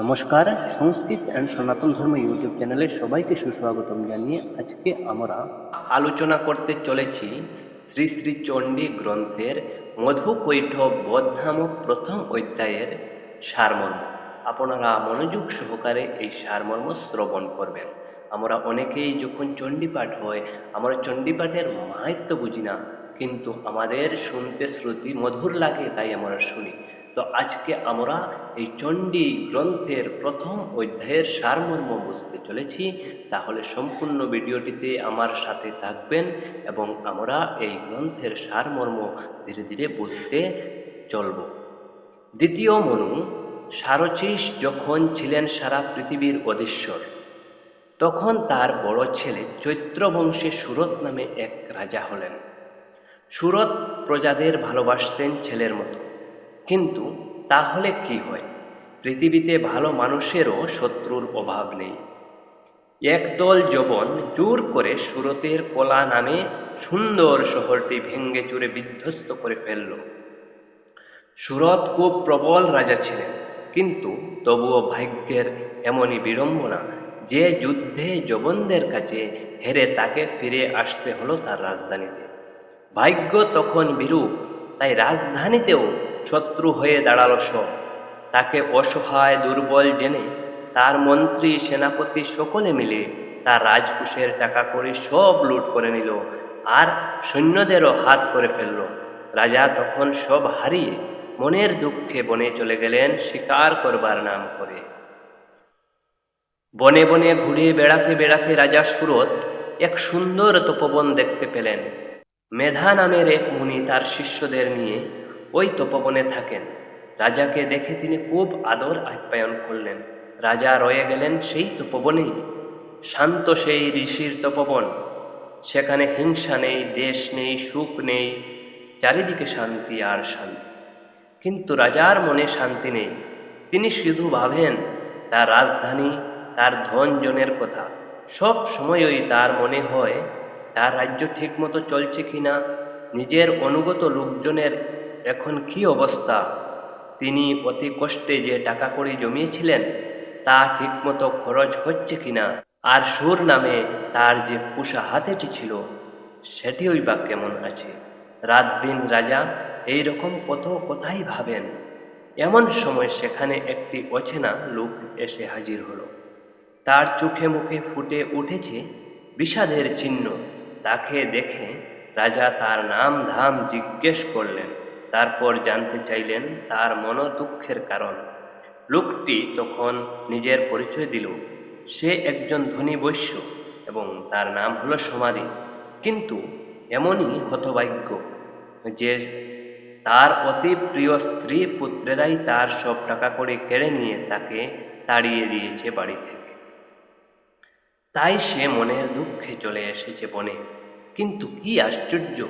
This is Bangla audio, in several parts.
নমস্কার, সংস্কৃত অ্যান্ড সনাতন ধর্ম ইউটিউব চ্যানেলে সবাইকে সুস্বাগতম জানিয়ে আজকে আমরা আলোচনা করতে চলেছি শ্রী শ্রী চণ্ডী গ্রন্থের মধুকৈঠ বোধ নামক প্রথম অধ্যায়ের সারমর্ম। আপনারা মনোযোগ সহকারে এই সারমর্ম শ্রবণ করবেন। আমরা অনেকেই যখন চণ্ডীপাঠ হয়, আমরা চণ্ডীপাঠের মাহাত্ম বুঝি না, কিন্তু আমাদের শুনতে শ্রুতি মধুর লাগে, তাই আমরা শুনি। তো আজকে আমরা এই চণ্ডী গ্রন্থের প্রথম অধ্যায়ের সারমর্ম বুঝতে চলেছি। তাহলে সম্পূর্ণ ভিডিওটিতে আমার সাথে থাকবেন এবং আমরা এই গ্রন্থের সারমর্ম ধীরে ধীরে বুঝতে চলব। দ্বিতীয় মনু সারচিস যখন ছিলেন সারা পৃথিবীর অধীশ্বর, তখন তার বড় ছেলে চৈত্র বংশে সুরত নামে এক রাজা হলেন। সুরত প্রজাদের ভালোবাসতেন ছেলের মতো। কিন্তু তাহলে কি হয়? পৃথিবীতে ভালো মানুষেরও শত্রুর অভাব নেই। একদল যবন জোর করে সুরতের কলা নামে সুন্দর শহরটি ভেঙ্গে চুরে বিধ্বস্ত করে ফেলল। সুরত খুব প্রবল রাজা ছিলেন, কিন্তু তবুও ভাগ্যের এমনই বিড়ম্বনা যে যুদ্ধে যবনদের কাছে হেরে তাকে ফিরে আসতে হলো তার রাজধানীতে। ভাগ্য তখন বিরূপ, তাই রাজধানীতেও শত্রু হয়ে দাঁড়াল সব। তাকে অসহায় দুর্বল জেনে তার মন্ত্রী, সেনাপতি সকলে মিলে তার রাজকুশের টাকা করে সব লুট করে নিল আর সৈন্যদেরও হাত করে ফেলল। রাজা তখন সব হারিয়ে মনের দুঃখে বনে চলে গেলেন শিকার করবার নাম করে। বনে বনে ঘুরে বেড়াতে বেড়াতে রাজা সুরত এক সুন্দর তপবন দেখতে পেলেন। মেধা নামের এক মুনি তার শিষ্যদের নিয়ে ওই তপবনে থাকেন। রাজাকে দেখে তিনি খুব আদর আপ্যায়ন করলেন। রাজা রয়ে গেলেন সেই তপবনেই। শান্ত সেই ঋষির তপবন। সেখানে হিংসা নেই, দেশ নেই, সুখ নেই, চারিদিকে শান্তি আর শান্তি। কিন্তু রাজার মনে শান্তি নেই। তিনি শুধু ভাবেন, তার রাজধানী, তার ধন জনের কথা। সব সময়ই তার মনে হয়, তার রাজ্য ঠিকমতো চলছে কিনা, নিজের অনুগত লোকজনের এখন কি অবস্থা? তিনি অতি কষ্টে যে টাকা কড়ি জমিয়েছিলেন, তা ঠিকমতো খরচ হচ্ছে কিনা? আর সুর নামে তার যে পুষা হাতেটি ছিল, সেটিও বা কেমন আছে? রাত দিন রাজা এই রকম কত কথাই ভাবেন। এমন সময় সেখানে একটি অচেনা লোক এসে হাজির হলো। তার চোখে মুখে ফুটে উঠেছে বিষাদের চিহ্ন। তাকে দেখে রাজা তার নাম ধাম জিজ্ঞেস করলেন তারপর জানতে চাইলেন তার মন দুঃখের কারণ। লোকটি তখন নিজের পরিচয় দিল। সে একজন ধনী বৈশ্য এবং তার নাম হলো সমাধি। কিন্তু এমনই হতভাগ্য যে তার অতি প্রিয় স্ত্রী পুত্রেরাই তার সব টাকা করে কেড়ে নিয়ে তাকে তাড়িয়ে দিয়েছে বাড়ি থেকে। তাই সে মনের দুঃখে চলে এসেছে বনে। কিন্তু কি আশ্চর্য,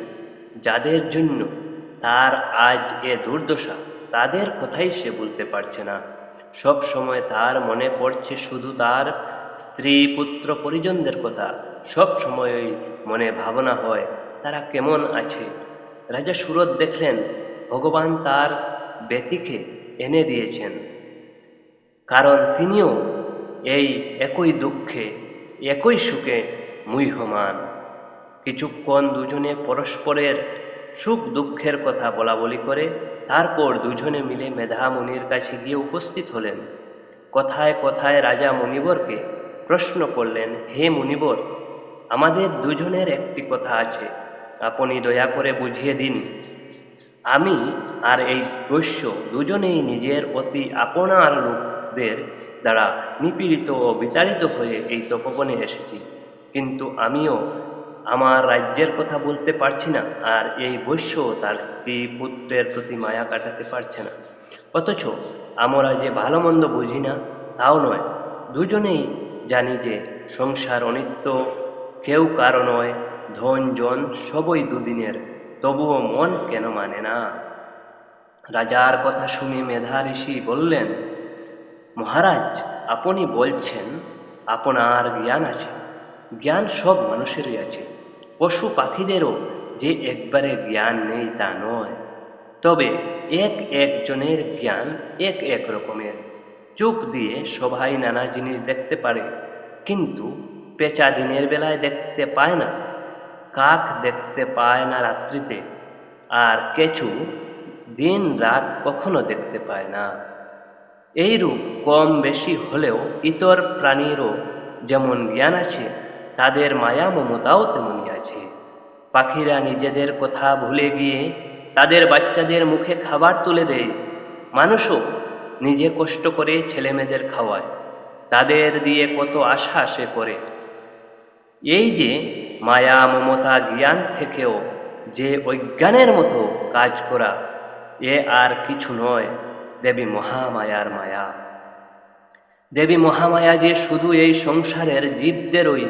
যাদের জন্য তার আজ এ দুর্দশা, তাদের কথাই সে বলতে পারছে না। সব সময় তার মনে পড়ছে শুধু তার স্ত্রী, পুত্র, পরিজনদের কথা। সব সময়ই মনে ভাবনা হয়, তারা কেমন আছে? রাজা সুরত দেখলেন, ভগবান তার ব্যতিকে এনে দিয়েছেন। কারণ তিনিও এই একই দুঃখে, একই সুখে মুহ্যমান। কিছুক্ষণ দুজনে পরস্পরের সুখ দুঃখের কথা বলা বলি করে, তারপর দুজনে মিলে মেধা মুনির কাছে গিয়ে উপস্থিত হলেন। কথায় কথায় রাজা মুনিবরকে প্রশ্ন করলেন, হে মুনিবর, আমাদের দুজনের একটি কথা আছে, আপনি দয়া করে বুঝিয়ে দিন। আমি আর এই বৈশ্য দুজনেই নিজের অতি আপনার লোকদের দ্বারা নিপীড়িত ও বিতাড়িত হয়ে এই তপবনে এসেছি। কিন্তু আমিও আমার রাজ্যের কথা বলতে পারছি না আর এই বৈশ্য তার স্ত্রী পুত্রের প্রতি মায়া কাটাতে পারছে না। অথচ আমরা যে ভালো মন্দ বুঝি না, তাও নয়। দুজনেই জানি যে সংসার অনিত্য, কেউ কারও নয়, ধন, জন সবই দুদিনের, তবুও মন কেন মানে না? রাজার কথা শুনে মেধা ঋষি বললেন, মহারাজ, আপনি বলছেন, আপনার জ্ঞান আছে। জ্ঞান সব মানুষেরই আছে। পশু পাখিদেরও যে একবারে জ্ঞান নেই তা নয়। তবে এক একজনের জ্ঞান এক এক রকমের। চোখ দিয়ে সবাই নানা জিনিস দেখতে পারে, কিন্তু পেঁচা দিনের বেলায় দেখতে পায় না, কাক দেখতে পায় না রাত্রিতে, আর কেঁচু দিন রাত কখনো দেখতে পায় না। এইরূপ কম বেশি হলেও ইতর প্রাণীরও যেমন জ্ঞান আছে তাদের মায়া মমতাও তেমনই আছে। পাখিরা নিজেদের কথা ভুলে গিয়ে তাদের বাচ্চাদের মুখে খাবার তুলে দেয়। মানুষও নিজে কষ্ট করে ছেলেমেয়েদের খাওয়ায়। তাদের দিয়ে কত আশা সে করে। এই যে মায়া, মমতা, জ্ঞান থেকেও যে অজ্ঞানের মতো কাজ করা, এ আর কিছু নয়। দেবী মহামায়ার মায়া। দেবী মহামায়া যে শুধু এই সংসারের জীবদেরই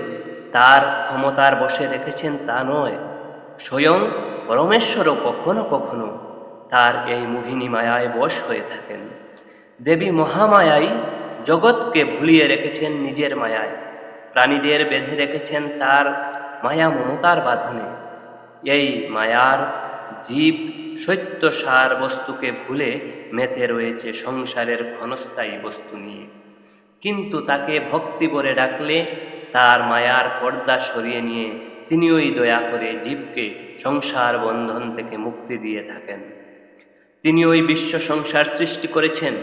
তার ক্ষমতার বসে রেখেছেন তা নয়। স্বয়ং পরমেশ্বরও কখনো কখনো তার এই মোহিনী মায়ায় বশ হয়ে থাকেন। দেবী মহামায়াই জগৎকে ভুলিয়ে রেখেছেন নিজের মায়ায়। প্রাণীদের বেঁধে রেখেছেন তার মায়া মমতার বাঁধনে। এই মায়ার জীব সত্য সার বস্তুকে ভুলে মেতে রয়েছে সংসারের ক্ষণস্থায়ী বস্তু নিয়ে। কিন্তু তাকে ভক্তি বলে ডাকলে তার মায়ার পর্দা সরিয়ে নিয়ে তিনি ওই দয়া করে জীবকে সংসার বন্ধন থেকে মুক্তি দিয়ে থাকেন। তিনি ওই বিশ্ব সংসার সৃষ্টি করেছেন,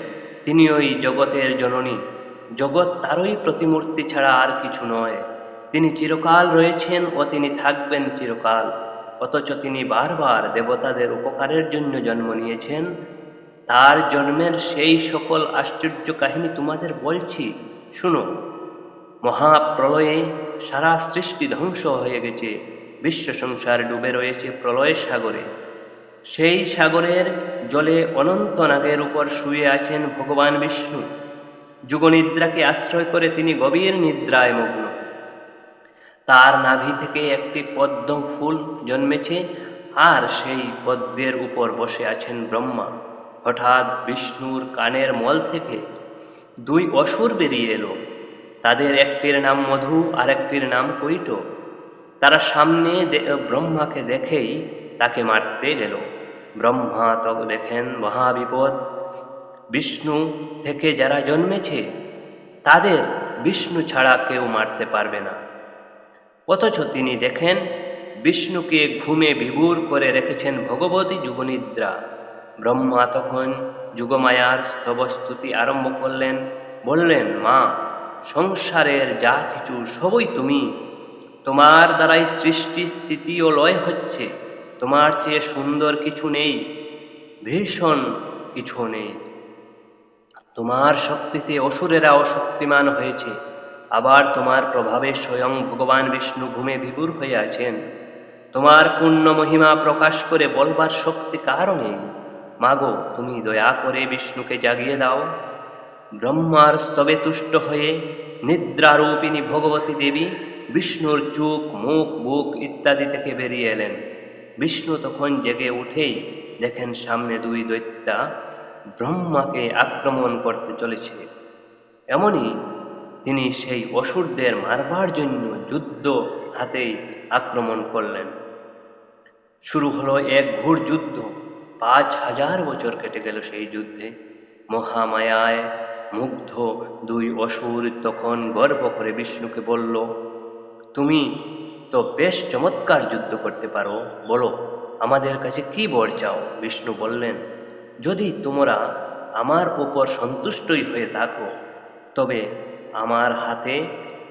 তিনি ওই জগতের জননী। জগৎ তারই প্রতিমূর্তি ছাড়া আর কিছু নয়। তিনি চিরকাল রয়েছেন ও তিনি থাকবেন চিরকাল। অথচ তিনি বারবার দেবতাদের উপকারের জন্য জন্ম নিয়েছেন। তার জন্মের সেই সকল আশ্চর্য কাহিনী তোমাদের বলছি, শুনো। মহাপ্রলয়ে সারা সৃষ্টি ধ্বংস হয়ে গেছে, বিশ্ব সংসার ডুবে রয়েছে প্রলয় সাগরে। সেই সাগরের জলে অনন্ত নাগের উপর শুয়ে আছেন ভগবান বিষ্ণু। যুগনিদ্রাকে আশ্রয় করে তিনি গভীর নিদ্রায় মগ্ন। তার নাভি থেকে একটি পদ্ম ফুল জন্মেছে আর সেই পদ্মের উপর বসে আছেন ব্রহ্মা। হঠাৎ বিষ্ণুর কানের মল থেকে দুই অসুর বেরিয়ে এলো। তাদের একটির নাম মধু আর একটির নাম কৈট। তারা সামনে ব্রহ্মাকে দেখেই তাকে মারতে গেল। ব্রহ্মা তো দেখেন মহাবিপদ বিষ্ণু থেকে যারা জন্মেছে, তাদের বিষ্ণু ছাড়া কেউ মারতে পারবে না। অথচ তিনি দেখেন বিষ্ণুকে ঘুমে বিভুর করে রেখেছেন ভগবতী যুগনিদ্রা। ব্রহ্মা তখন যুগমায়ার স্তবস্তুতি আরম্ভ করলেন, বললেন, মা সংসারের যা কিছু, সবই তুমি। তোমার দ্বারাই সৃষ্টি, স্থিতি ও লয় হচ্ছে। তোমার চেয়ে সুন্দর কিছু নেই, ভীষণ কিছু নেই। তোমার শক্তিতে অসুরেরাও শক্তিমান হয়েছে। আবার তোমার প্রভাবে স্বয়ং ভগবান বিষ্ণু ঘুমে বিভুর হয়ে আছেন। তোমার পূর্ণ মহিমা প্রকাশ করে বলবার শক্তি কারণে মাগো, তুমি দয়া করে বিষ্ণুকে জাগিয়ে দাও। ব্রহ্মার স্তবে তুষ্ট হয়ে নিদ্রারূপিণী ভগবতী দেবী বিষ্ণুর চোখ, মুখ, বুক ইত্যাদি থেকে বেরিয়ে এলেন। বিষ্ণু তখন জেগে উঠেই দেখেন সামনে দুই দৈত্যা ব্রহ্মাকে আক্রমণ করতে চলেছে। এমনই তিনি সেই অসুরদের মারবার জন্য যুদ্ধ হাতেই আক্রমণ করলেন। শুরু হলো এক ঘোর যুদ্ধ। পাঁচ হাজার বছর কেটে গেল সেই যুদ্ধে। মহামায়ায় মুগ্ধ দুই অসুর তখন গর্ব করে বিষ্ণুকে বলল, তুমি তো বেশ চমৎকার যুদ্ধ করতে পারো। বলো, আমাদের কাছে কি বর চাও? বিষ্ণু বললেন, যদি তোমরা আমার উপর সন্তুষ্টই হয়ে থাকো, তবে আমার হাতে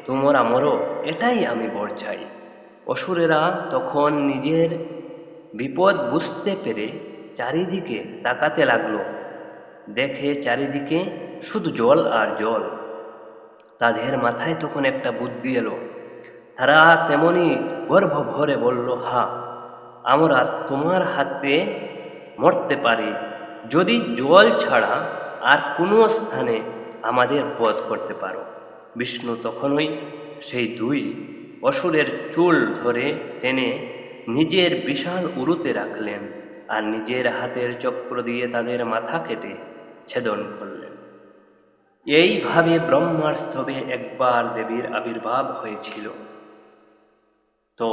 তোমরা মরো এটাই আমি বর চাই। অসুরেরা তখন নিজের বিপদ বুঝতে পেরে চারিদিকে তাকাতে লাগল। দেখে চারিদিকে শুধু জল আর জল। তাদের মাথায় তখন একটা বুদ্ধি এলো। তারা তেমনি গর্ভ ভরে বলল, হা, আমরা তোমার হাতে মরতে পারি। যদি জল ছাড়া আর কোনো স্থানে আমাদের বধ করতে পারো। বিষ্ণু তখনই সেই দুই অসুরের চুল ধরে টেনে নিজের বিশাল উরুতে রাখলেন আর নিজের হাতের চক্র দিয়ে তাদের মাথা কেটে ছেদন করলেন। এইভাবে ব্রহ্মার স্তবে একবার দেবীর আবির্ভাব হয়েছিল। তো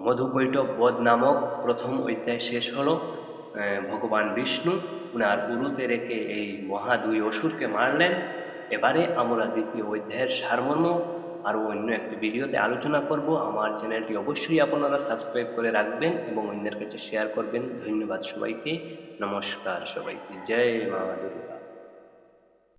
মধুকৈটব বধ নামক প্রথম অধ্যায় শেষ হলো। ভগবান বিষ্ণু উনার উরুতে রেখে এই মহা দুই অসুরকে মারলেন। এবারে আমরা দ্বিতীয় অধ্যায়ের সারমর্ম আরও অন্য একটি ভিডিওতে আলোচনা করব। আমার চ্যানেলটি অবশ্যই আপনারা সাবস্ক্রাইব করে রাখবেন এবং অন্যের কাছে শেয়ার করবেন। ধন্যবাদ সবাইকে। নমস্কার সবাইকে। জয় মা দুর্গা।